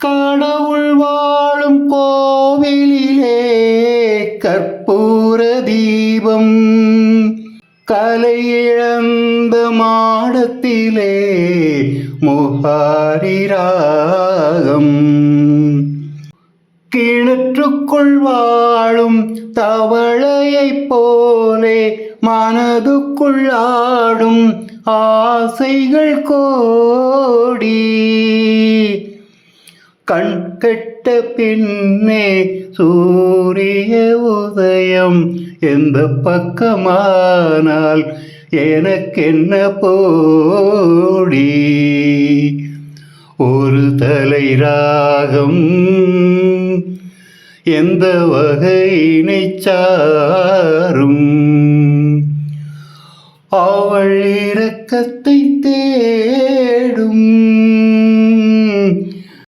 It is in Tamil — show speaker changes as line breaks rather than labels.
கடவுள் வாழும் கோவிலிலே கற்பூர தீபம். கலை இழந்த மாடத்திலே முகாரிராகம் கிணற்றுக்குள் வாழும் தவளையைப் போலே மனதுக்குள்ளாடும் ஆசைகள் கோடி. கண் கெட்ட பின்னே சூரிய உதயம் எந்த பக்கமானால் எனக்கென்ன போடி? ஒரு தலை ராகம் எந்த வகையினை சாரும்? அவள் இரக்கத்தை தே